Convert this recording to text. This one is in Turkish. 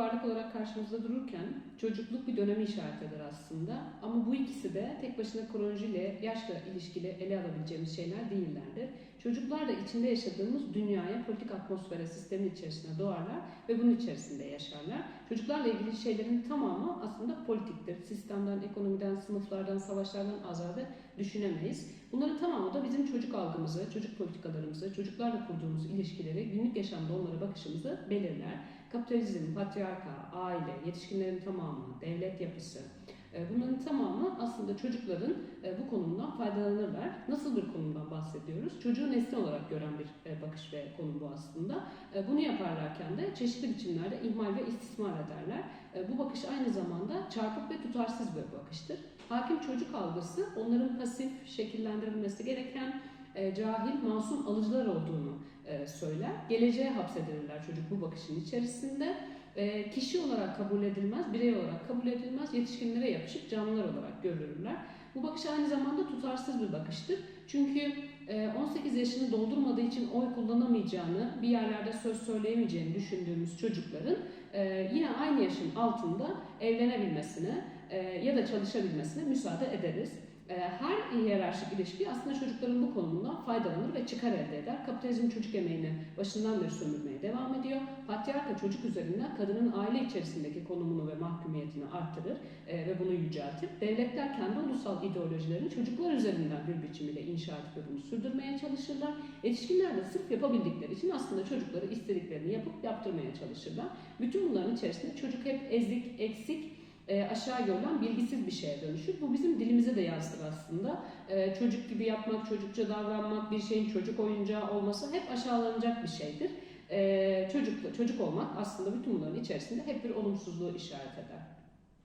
varlık olarak karşımızda dururken çocukluk bir dönemi işaret eder aslında. Ama bu ikisi de tek başına kronolojiyle, yaşla ilişkili ele alabileceğimiz şeyler değillerdir. Çocuklar da içinde yaşadığımız dünyaya, politik atmosfere, sistemin içerisine doğarlar ve bunun içerisinde yaşarlar. Çocuklarla ilgili şeylerin tamamı aslında politiktir. Sistemden, ekonomiden, sınıflardan, savaşlardan azade düşünemeyiz. Bunların tamamı da bizim çocuk algımızı, çocuk politikalarımızı, çocuklarla kurduğumuz ilişkileri, günlük yaşamda onlara bakışımızı belirler. Kapitalizm, patriarka, aile, yetişkinlerin tamamı, devlet yapısı, e, bunların tamamı aslında çocukların e, bu konumdan faydalanırlar. Nasıl bir konumdan bahsediyoruz? Çocuğu nesne olarak gören bir e, bakış ve konum bu aslında. Bunu yaparlarken de çeşitli biçimlerde ihmal ve istismar ederler. Bu bakış aynı zamanda çarpık ve tutarsız bir bakıştır. Hakim çocuk algısı onların pasif şekillendirilmesi gereken cahil, masum alıcılar olduğunu söyler. Geleceğe hapsedilirler çocuk bu bakışın içerisinde. E, kişi olarak kabul edilmez, birey olarak kabul edilmez, yetişkinlere yapışıp canlılar olarak görülürler. Bu bakış aynı zamanda tutarsız bir bakıştır. Çünkü 18 e, yaşını doldurmadığı için oy kullanamayacağını, bir yerlerde söz söyleyemeyeceğini düşündüğümüz çocukların e, yine aynı yaşın altında evlenebilmesine ya da çalışabilmesine müsaade ederiz. Ee, her hiyerarşik ilişki aslında çocukların bu konumundan faydalanır ve çıkar elde eder. Kapitalizm çocuk emeğini başından beri sömürmeye devam ediyor. Patriarka çocuk üzerinden kadının aile içerisindeki konumunu ve mahkumiyetini arttırır e, ve bunu yüceltir. Devletler kendi ulusal ideolojilerini çocuklar üzerinden bir biçimiyle inşa edip bunu sürdürmeye çalışırlar. Yetişkinler de sırf yapabildikleri için aslında çocukları istediklerini yapıp yaptırmaya çalışırlar. Bütün bunların içerisinde çocuk hep ezik, eksik, e, aşağı görülen bilgisiz bir şeye dönüşür. Bu bizim dilimize de yansır aslında. E, çocuk gibi yapmak, çocukça davranmak, bir şeyin çocuk oyuncağı olması hep aşağılanacak bir şeydir. E, çocuk, çocuk olmak aslında bütün bunların içerisinde hep bir olumsuzluğu işaret eder.